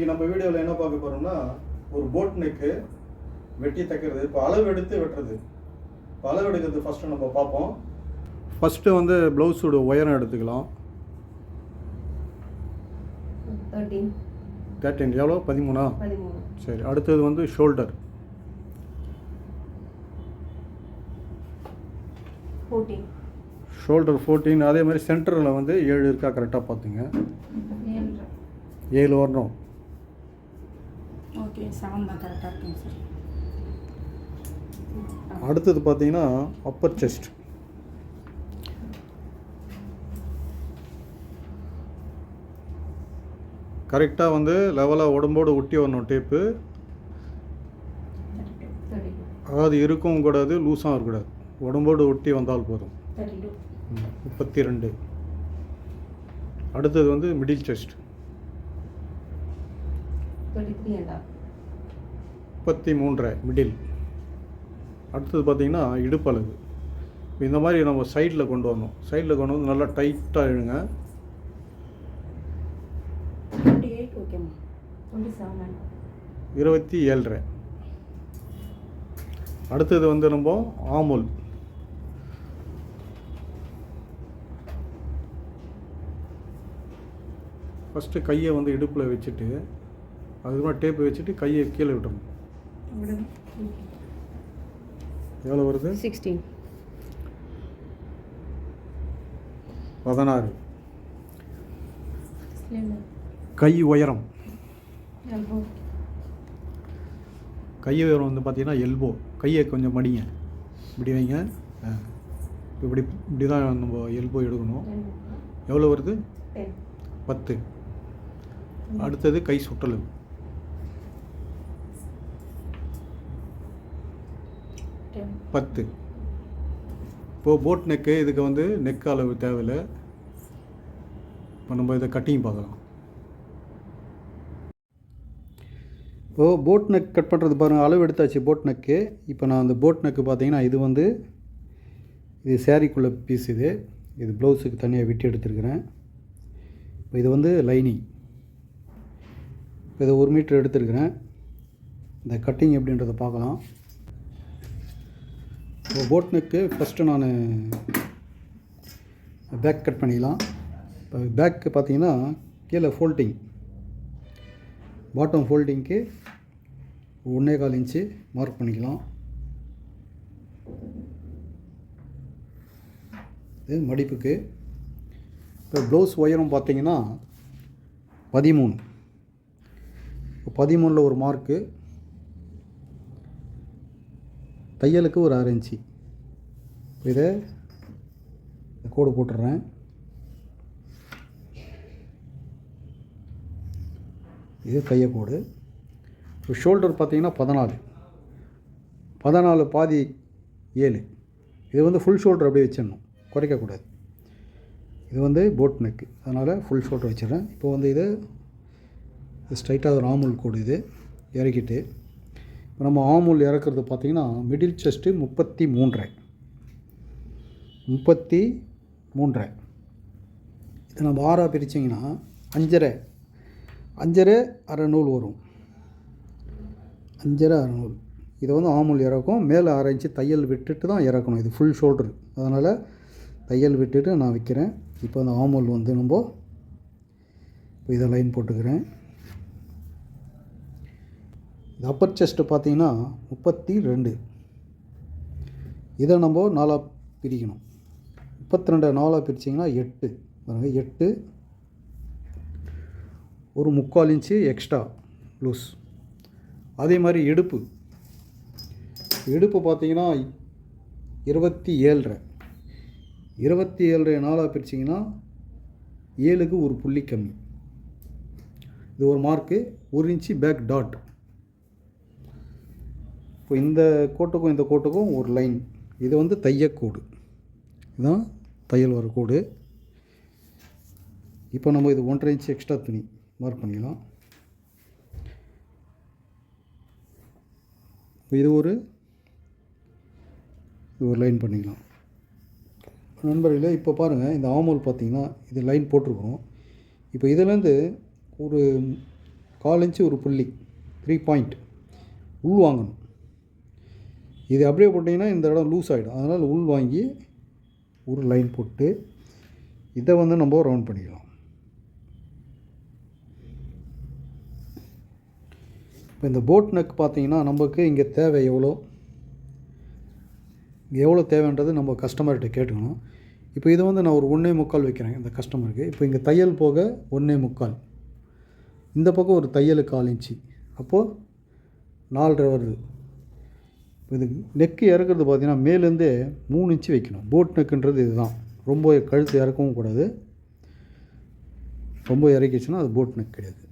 இன்றைக்கி நம்ம வீடியோவில் என்ன பார்க்க போகிறோம்னா ஒரு போட் நெக்கு வெட்டி தைக்கிறது. இப்போ அளவு எடுத்து வெட்டுறது. இப்போ அளவு எடுக்கிறது ஃபஸ்ட்டு நம்ம பார்ப்போம். ஃபஸ்ட்டு வந்து ப்ளவுஸோட உயரம் எடுத்துக்கலாம். தேர்ட்டீன் எவ்வளோ? பதிமூணா? சரி அடுத்தது வந்து ஷோல்டர் ஷோல்டர் ஃபோர்டீன் அதே மாதிரி சென்டரில் வந்து ஏழு இருக்கா? கரெக்டாக பார்த்துங்க. ஏழு. வரணும் ஓகே செவன் தான் கரெக்டாக இருக்குங்க சார் அடுத்தது பார்த்தீங்கன்னா அப்பர் செஸ்ட் கரெக்டாக வந்து லெவலாக உடம்போடு ஒட்டி வரணும் டேப்பு அதாவது இருக்கவும் கூடாது லூஸாகவும் இருக்கக்கூடாது. உடம்போடு ஒட்டி வந்தால் போதும். முப்பத்தி ரெண்டு அடுத்தது வந்து மிடில் செஸ்ட் முப்பத்தி மூன்றரை மிடில் அடுத்தது பார்த்தீங்கன்னா இடுப்பளவு இந்த மாதிரி நம்ம சைடில் கொண்டு வரணும். சைடில் கொண்டு வந்து நல்லா டைட்டாக அண்ட் இருபத்தி ஏழரை. அடுத்தது வந்து நம்ம ஆமுல். ஃபஸ்ட்டு கையை வந்து இடுப்பில் வச்சுட்டு அதுக்கப்புறம் டேப்பு வச்சுட்டு கையை கீழே விட்டணும் எவ்வளோ வருது? சிக்ஸ்டீன் பதினாறு. கை உயரம். கை உயரம் வந்து பார்த்தீங்கன்னா எல்போ கையை கொஞ்சம் மடிங்க. இப்படி வைங்க. இப்படி இப்படி தான் நம்ம எல்போ எடுக்கணும். எவ்வளோ வருது? பத்து. அடுத்தது கை சுற்றளவு. பத்து. இப்போது போட் நெக்கு இதுக்கு வந்து நெக் அளவு தேவையில்லை. இப்போ நம்ம இதை கட்டிங் பார்க்கலாம். இப்போது போட் நெக் கட் பண்ணுறது பாருங்கள் அளவு எடுத்தாச்சு போட் நெக்கு இப்போ நான் அந்த போட் நெக்கு பார்த்தீங்கன்னா இது வந்து இது சேரீக்குள்ள பீஸ் இது. இது ப்ளவுஸுக்கு தனியாக விட்டு எடுத்துருக்கிறேன். இப்போ இது வந்து லைனிங் இப்போ இதை ஒரு மீட்டர் எடுத்துருக்கிறேன். இந்த கட்டிங் எப்படின்றத பார்க்கலாம். போட் நெக்கு ஃபஸ்ட்டு நான் பேக் கட் பண்ணிக்கலாம் இப்போ பேக்கு பார்த்தீங்கன்னா கீழே ஃபோல்டிங் பாட்டம் ஃபோல்டிங்க்கு ஒன்றே கால் இன்ச்சு மார்க் பண்ணிக்கலாம். இது மடிப்புக்கு. இப்போ ப்ளவுஸ் உயரம் பார்த்தீங்கன்னா பதிமூணு. இப்போ பதிமூணில் ஒரு மார்க்கு தையலுக்கு ஒரு அரை இன்ச்சு. இதை இந்த கோடு போட்டுடுறேன். இது தையக்கோடு இப்போ ஷோல்டர் பார்த்தீங்கன்னா பதினாலு. பதினாலு பாதி ஏழு. இது வந்து ஃபுல் ஷோல்டர் அப்படியே வச்சிடணும். குறைக்கக்கூடாது இது வந்து போட் நெக்கு அதனால் ஃபுல் ஷோல்டர் வச்சிடுறேன். இப்போ வந்து இது ஸ்ட்ரைட்டாக ஒரு ஆமுல் கோடு இது. இறக்கிட்டு நம்ம ஆமுல் இறக்குறது பார்த்திங்கன்னா மிடில் செஸ்ட்டு முப்பத்தி மூன்றரை. முப்பத்தி மூன்றரை. இது நம்ம ஆறாக பிரிச்சிங்கன்னா அஞ்சரை. அஞ்சரை அரை நூல் வரும். அஞ்சரை அரை நூல். இதை வந்து ஆமுல் இறக்கும். மேலே அரை இன்ச்சு தையல் விட்டுட்டு தான் இறக்கணும். இது ஃபுல் ஷோல்டரு அதனால் தையல் விட்டுட்டு நான் விற்கிறேன். இப்போ அந்த ஆமுல் வந்து நம்ம இப்போ இதை லைன் போட்டுக்கிறேன். இந்த அப்பர் செஸ்ட்டு பார்த்தீங்கன்னா முப்பத்தி ரெண்டு. இதை நம்ம நாலாக பிரிக்கணும். முப்பத்தி ரெண்டு நாலாக பிரிச்சிங்கன்னா எட்டு. பாருங்க எட்டு. ஒரு முக்கால் இன்ச்சு எக்ஸ்ட்ரா லூஸ் அதே மாதிரி இடுப்பு. இடுப்பு பார்த்தீங்கன்னா இருபத்தி ஏழரை. இருபத்தி ஏழரை நாளாக பிரிச்சிங்கன்னா ஏழுக்கு ஒரு புள்ளி கம்மி. இது ஒரு மார்க்கு ஒரு இன்ச்சு பேக் டாட் இப்போ இந்த கோட்டுக்கும் இந்த கோட்டுக்கும் ஒரு லைன் இது வந்து தையக்கோடு இதுதான் தையல் வர கோடு. இப்போ நம்ம இது ஒன்றரை இன்ச் எக்ஸ்ட்ரா துணி மார்க் பண்ணிக்கலாம் இது ஒரு இது ஒரு லைன் பண்ணிக்கலாம். நண்பர்களே இப்போ பாருங்கள் இந்த ஆமோல் பார்த்தீங்கன்னா இது லைன் போட்டிருக்கிறோம். இப்போ இதுலேருந்து ஒரு கால் இன்ச்சு ஒரு புள்ளி த்ரீ பாயிண்ட் உள் வாங்கணும். இது அப்படியே போட்டிங்கன்னா இந்த இடம் லூஸ் ஆகிடும் அதனால் உள் வாங்கி ஒரு லைன் போட்டு இதை வந்து நம்ம ரவுண்ட் பண்ணிக்கலாம். இப்போ இந்த போட் நெக் பார்த்தீங்கன்னா நமக்கு இங்கே தேவை எவ்வளோ? இங்கே எவ்வளோ தேவைன்றது நம்ம கஸ்டமர்கிட்ட கேட்டுக்கணும். இப்போ இது வந்து நான் ஒரு ஒன்றே முக்கால் வைக்கிறேன் இந்த கஸ்டமருக்கு இப்போ இங்கே தையல் போக ஒன்றே முக்கால். இந்த பக்கம் ஒரு தையல் கால் இன்ச்சு. அப்போது நாலரை வருது. இது நெக்கு இறக்குறது பார்த்திங்கன்னா மேலேருந்தே மூணு இன்ச்சு வைக்கணும். போட் நெக்குன்றது இதுதான். ரொம்ப கழுத்து இறக்கவும் கூடாது. ரொம்ப இறக்கிச்சுன்னா அது போட் நெக் கிடையாது.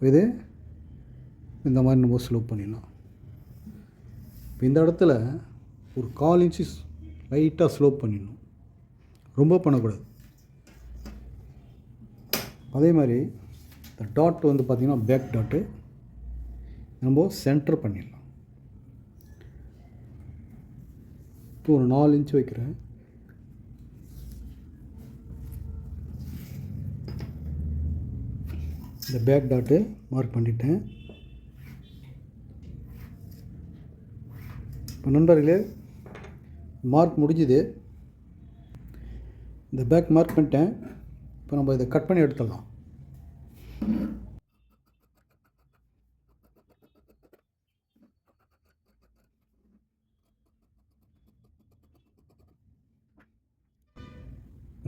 இது இந்த மாதிரி நம்ம ஸ்லோப் பண்ணிடலாம். இப்போ இந்த இடத்துல ஒரு கால் இன்ச்சு லைட்டாக ஸ்லோப் பண்ணிடணும். ரொம்ப பண்ணக்கூடாது. அதே மாதிரி இந்த டாட் வந்து பார்த்திங்கன்னா பேக் டாட்டு. நம்ம சென்டர் பண்ணிடலாம். இப்போ ஒரு நாலு இன்ச் வைக்கிறேன். இந்த பேக் டாட்டு மார்க் பண்ணிட்டேன். இப்போ நண்பர்களே மார்க் முடிஞ்சுது. இந்த பேக் மார்க் பண்ணிட்டேன். இப்போ நம்ம இதை கட் பண்ணி எடுத்துடலாம்.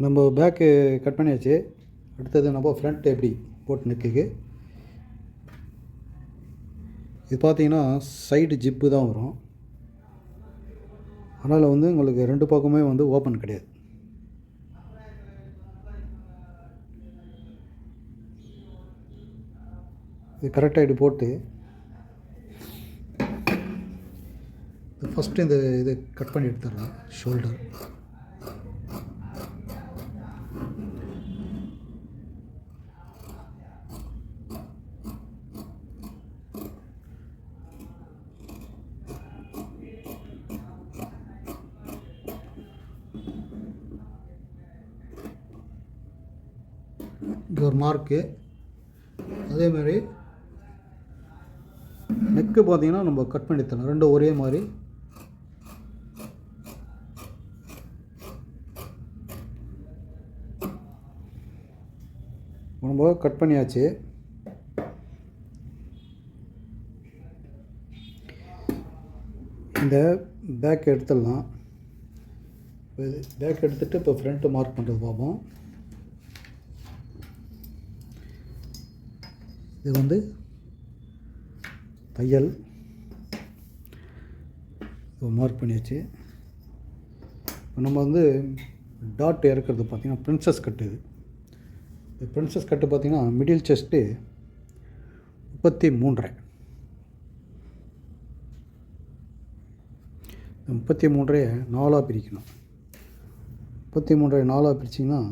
நம்ம பேக்கு கட் பண்ணியாச்சு. அடுத்தது நம்ம ஃப்ரண்ட் எப்படி போட்டு நெக்குக்கு இது பார்த்தீங்கன்னா சைடு ஜிப்பு தான் வரும். அதனால் வந்து உங்களுக்கு ரெண்டு பக்கமே வந்து ஓப்பன் கிடையாது. இது கரெக்டாக இப்படி போட்டு ஃபஸ்ட்டு இந்த இது கட் பண்ணி எடுத்துடலாம் ஷோல்டர் இங்கே ஒரு மார்க்கு அதே மாதிரி நெக்கு பார்த்தீங்கன்னா நம்ம கட் பண்ணி தரணும் ரெண்டும் ஒரே மாதிரி. நம்ம கட் பண்ணியாச்சு. இந்த பேக் எடுத்துடலாம். பேக் எடுத்துகிட்டு இப்போ ஃப்ரண்ட்டு மார்க் பண்ணுறது பார்ப்போம். இது வந்து தையல். மார்க் பண்ணியாச்சு. இப்போ நம்ம வந்து டாட் இறக்குறது பார்த்திங்கன்னா ப்ரின்ஸஸ் கட்டு இது. இந்த பிரின்சஸ் கட்டு பார்த்திங்கன்னா மிடில் செஸ்ட்டு முப்பத்தி மூன்றரை. முப்பத்தி மூன்றைய நாலாக பிரிக்கணும். முப்பத்தி மூன்றரை நாலாக பிரிச்சிங்கன்னா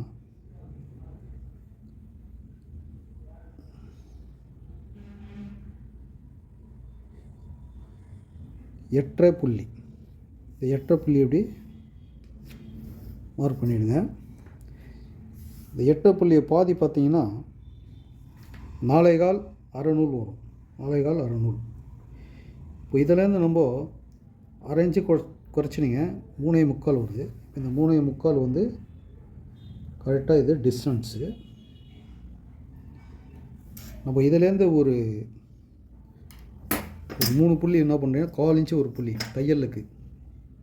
எட்டரை புள்ளி. இந்த எட்டரை புள்ளி எப்படி? மார்க் பண்ணிவிடுங்க இந்த எட்டரை புள்ளியை பாதி பார்த்தீங்கன்னா நாளைகால் கால் அறநூல் வரும். நாளைகால் கால் அறநூல் இப்போ இதுலேருந்து நம்ம அரைஞ்சு இன்ச்சு குறை குறைச்சினிங்க மூணே முக்கால் வருது. இந்த மூணே முக்கால் வந்து கரெக்டாக இது டிஸ்டன்ஸு நம்ம இதுலேருந்து ஒரு ஒரு மூணு புள்ளி என்ன பண்ணுறீங்க கால் இன்ச்சு ஒரு புள்ளி தையலுக்கு.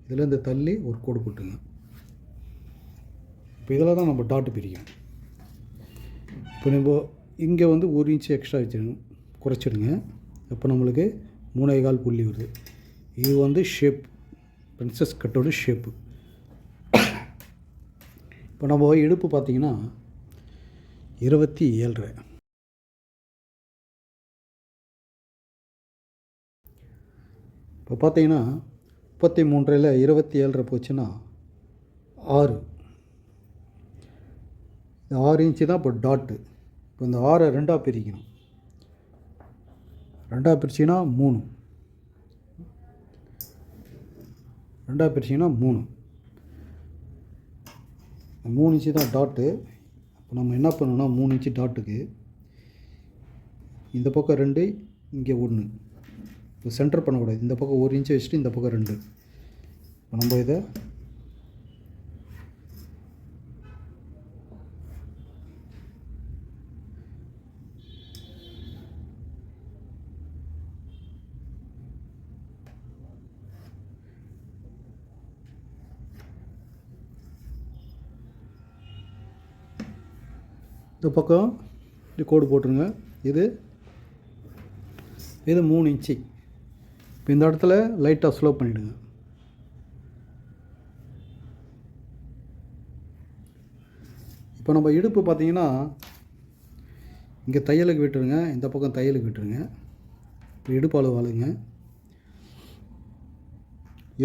இதுலேருந்து தள்ளி ஒரு கோடு போட்டுங்க இப்போ இதில் தான் நம்ம டாட்டு பிரிக்கும் இப்போ நம்ம இங்கே வந்து ஒரு இன்ச்சு எக்ஸ்ட்ரா வச்சிடணும் குறைச்சிடுங்க இப்போ நம்மளுக்கு மூணே கால் புள்ளி வருது. இது வந்து ஷேப் பிரின்சஸ் கட்டோட ஷேப்பு இப்போ நம்ம இடுப்பு பார்த்தீங்கன்னா இருபத்தி ஏழரை. இப்போ பார்த்தீங்கன்னா முப்பத்தி மூன்றில் இருபத்தி ஏழரை போச்சுன்னா ஆறு. இந்த ஆறு இன்ச்சு தான் இப்போ டாட்டு. இப்போ இந்த ஆறை ரெண்டாக பிரிக்கணும். ரெண்டாக பிரிச்சிங்கன்னா மூணு. ரெண்டாக பிரிச்சிங்கன்னா மூணு. மூணு இன்ச்சு தான் டாட்டு. இப்போ நம்ம என்ன பண்ணணும்னா மூணு இன்ச்சு டாட்டுக்கு இந்த பக்கம் ரெண்டு இங்கே ஒன்று. இப்போ சென்டர் பண்ணக்கூடாது. இந்த பக்கம் ஒரு இன்ச்சு வச்சுட்டு இந்த பக்கம் ரெண்டு. இப்போ நம்ம இதை இந்த பக்கம் இப்படி கோடு போட்டுருங்க. இது இது மூணு இன்ச்சு இப்போ இந்த இடத்துல லைட்டாக ஸ்லோ பண்ணிவிடுங்க இப்போ நம்ம இடுப்பு பார்த்தீங்கன்னா இங்கே தையலுக்கு விட்டுருங்க இந்த பக்கம் தையலுக்கு விட்டுருங்க. இப்போ இடுப்பு அளவு அளவுங்க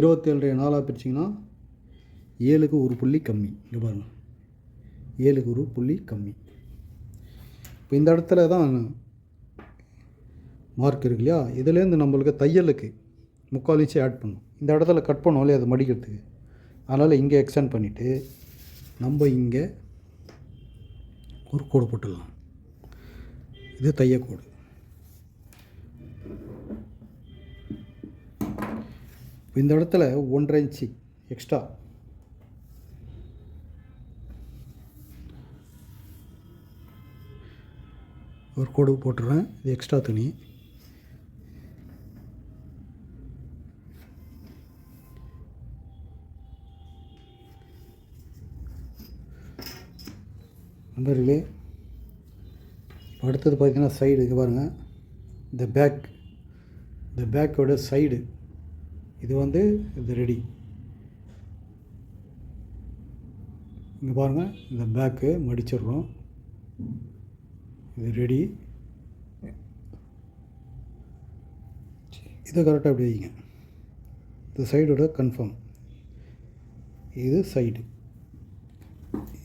இருபத்தேழு நாளாக பிரிச்சிங்கன்னா ஏழுக்கு ஒரு புள்ளி கம்மி. இங்கே பாருங்கள் ஏழுக்கு ஒரு புள்ளி கம்மி. இப்போ இந்த இடத்துல தான் மார்க் இருக்கு இல்லையா? இதுலேருந்து நம்மளுக்கு தையலுக்கு முக்கால் இன்ச்சு ஆட் பண்ணும். இந்த இடத்துல கட் பண்ணோம் இல்லையா அது மடிக்கிறதுக்கு. அதனால் இங்கே எக்ஸ்டெண்ட் பண்ணிவிட்டு நம்ம இங்கே ஒரு கோடு போட்டுடலாம். இது தையக்கோடு இந்த இடத்துல ஒன்றரை இன்ச்சு எக்ஸ்ட்ரா ஒரு கோடு போட்டுருவேன் இது எக்ஸ்ட்ரா துணி. நண்பர்களே இப்போ அடுத்தது பார்த்திங்கன்னா சைடு இங்கே பாருங்கள் இந்த பேக் இந்த பேக்கோட சைடு இது வந்து இது ரெடி இங்கே பாருங்கள் இந்த பேக்கு மடிச்சிடுறோம். இது ரெடி இதை கரெக்டாக அப்படி வைங்க. இந்த சைடோட கன்ஃபார்ம் இது சைடு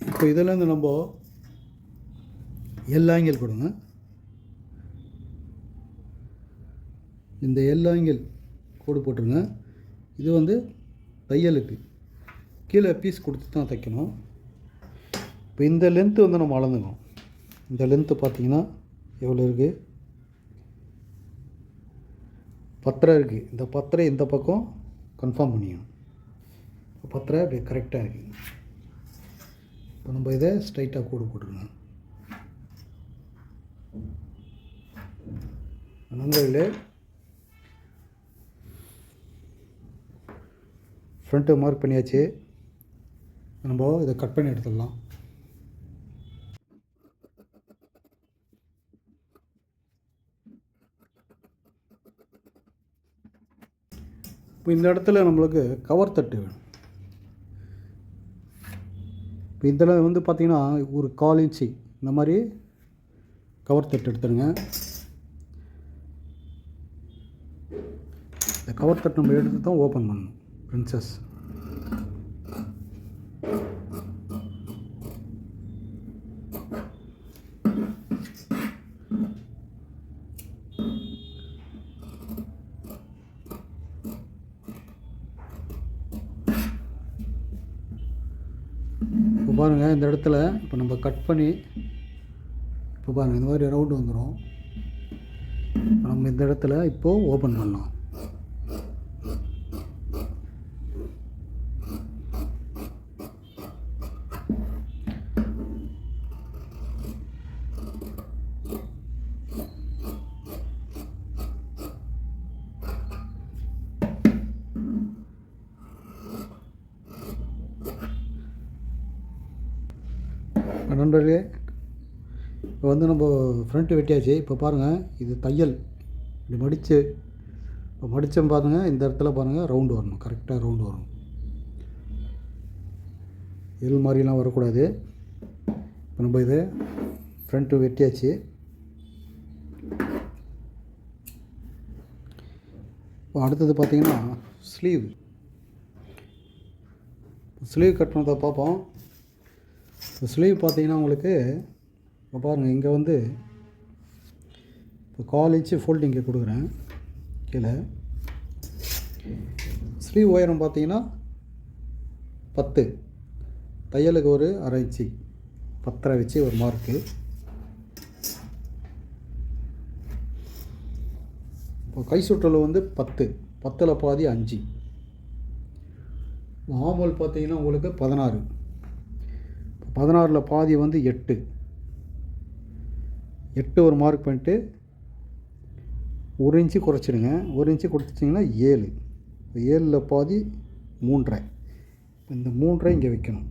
இப்போ இதுலேருந்து நம்ம எல் ஆங்கிள் கொடுங்க. இந்த எல் ஆங்கிள் கோடு போட்டுருங்க. இது வந்து தையலுக்கு கீழே பீஸ் கொடுத்து தான் தைக்கணும். இப்போ இந்த லென்த்து வந்து நம்ம அளந்துக்கணும். இந்த லென்த்து பார்த்தீங்கன்னா எவ்வளோ இருக்குது பத்தரை இருக்குது இந்த பத்தரை இந்த பக்கம் கன்ஃபார்ம் பண்ணிக்கணும். இப்போ பத்தரை அப்படியே கரெக்டாக இருக்குது இப்போ நம்ம இதை ஸ்ட்ரைட்டாக கூடு போட்டுருங்க நண்பர்களே ஃப்ரண்ட்டு மார்க் பண்ணியாச்சு. நம்ம இதை கட் பண்ணி எடுத்துடலாம். இப்போ இந்த இடத்துல நம்மளுக்கு கவர் தட்டு வேணும். இப்போ இதில் வந்து பார்த்திங்கன்னா ஒரு கால் இன்ச்சு இந்த மாதிரி கவர் தட்டு எடுத்துருங்க கவர் தட்டு நம்ம எடுத்து தான் ஓப்பன் பண்ணணும். பிரின்சஸ் இப்போ பாருங்கள் இந்த இடத்துல இப்போ நம்ம கட் பண்ணி இப்போ பாருங்கள் இந்த மாதிரி ரவுண்டு வந்துடும் நம்ம இந்த இடத்துல இப்போது ஓப்பன் பண்ணலாம். நண்பர்களே இப்போ வந்து நம்ம ஃப்ரண்ட்டு வெட்டியாச்சு. இப்போ பாருங்கள் இது தையல். இப்படி மடித்து இப்போ மடித்தோம் பாருங்கள் இந்த இடத்துல பாருங்கள் ரவுண்டு வரணும். கரெக்டாக ரவுண்டு வரணும். எல் மாதிரிலாம் வரக்கூடாது. இப்போ நம்ம இது ஃப்ரண்ட்டு வெட்டியாச்சு. இப்போ அடுத்தது பார்த்தீங்கன்னா ஸ்லீவ் ஸ்லீவ் கட் பார்ப்போம். இப்போ ஸ்லீவ் பார்த்தீங்கன்னா உங்களுக்கு இப்போ பாருங்கள் இங்கே வந்து இப்போ கால் இன்ச்சு கொடுக்குறேன். கீழே. ஸ்லீவ் உயரம் பார்த்தீங்கன்னா பத்து. தையலுக்கு ஒரு அரை இன்ச்சு பத்தரை வச்சு ஒரு மார்க்கு இப்போ கை சுற்றல் வந்து பத்து. பத்தில் பாதி அஞ்சு. மாமல் பார்த்தீங்கன்னா உங்களுக்கு பதினாறு. பதினாறில் பாதி வந்து எட்டு. எட்டு ஒரு மார்க் பண்ணிட்டு ஒரு இன்ச்சு குறைச்சிடுங்க. ஒரு இன்ச்சு கொடுத்துட்டிங்கன்னா ஏழு. ஏழில் பாதி மூன்றரை. இந்த மூன்றரை இங்கே வைக்கணும்.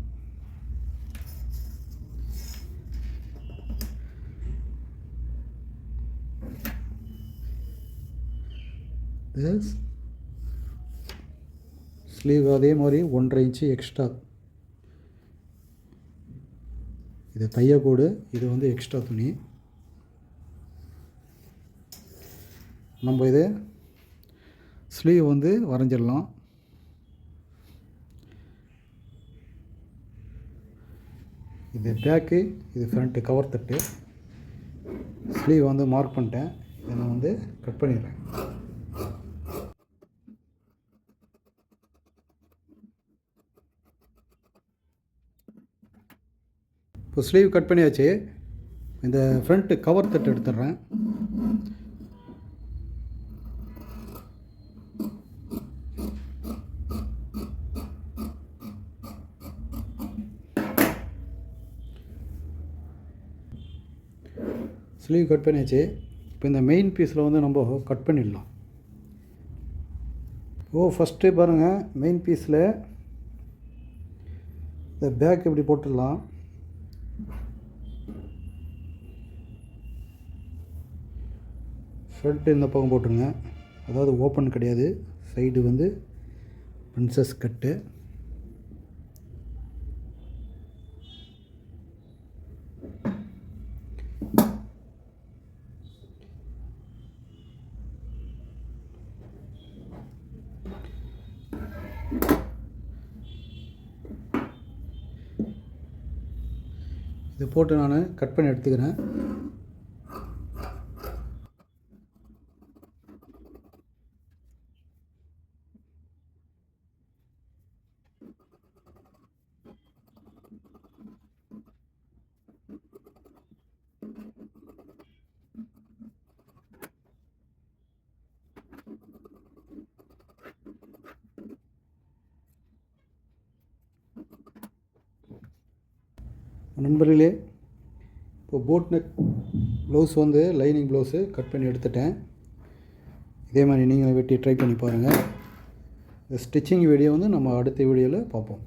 ஸ்லீவ் அதே மாதிரி ஒன்றரை இன்ச்சு எக்ஸ்ட்ரா இது தையக்கூடு இது வந்து எக்ஸ்ட்ரா துணி. நம்ம இது ஸ்லீவ் வந்து வரைஞ்சிடலாம். இது பேக்கு இது ஃப்ரண்ட்டு கவர் தட்டு. ஸ்லீவ் வந்து மார்க் பண்ணிட்டேன். இதை நான் வந்து கட் பண்ணிடுறேன். இப்போ ஸ்லீவ் கட் பண்ணியாச்சு. இந்த ஃப்ரண்ட்டு கவர் தட்டு எடுத்துடுறேன். ஸ்லீவ் கட் பண்ணியாச்சு. இப்போ இந்த மெயின் பீஸில் வந்து நம்ம கட் பண்ணிடலாம். ஓ ஃபஸ்ட்டு பாருங்கள் மெயின் பீஸில் இந்த பேக் இப்படி போட்டுடலாம். ஷர்ட் இந்த பக்கம் போட்டுருங்க. அதாவது ஓப்பன் கிடையாது. சைடு வந்து பிரின்சஸ் கட்டு இது போட்டு நான் கட் பண்ணி எடுத்துக்கிறேன். நண்பர்களே இப்போ போட் நெக் ப்ளவுஸ் வந்து லைனிங் ப்ளவுஸு கட் பண்ணி எடுத்துட்டேன். இதே மாதிரி நீங்களும் வெட்டி ட்ரை பண்ணி பாருங்கள் இந்த ஸ்டிச்சிங் வீடியோ வந்து நம்ம அடுத்த வீடியோவில் பார்ப்போம்.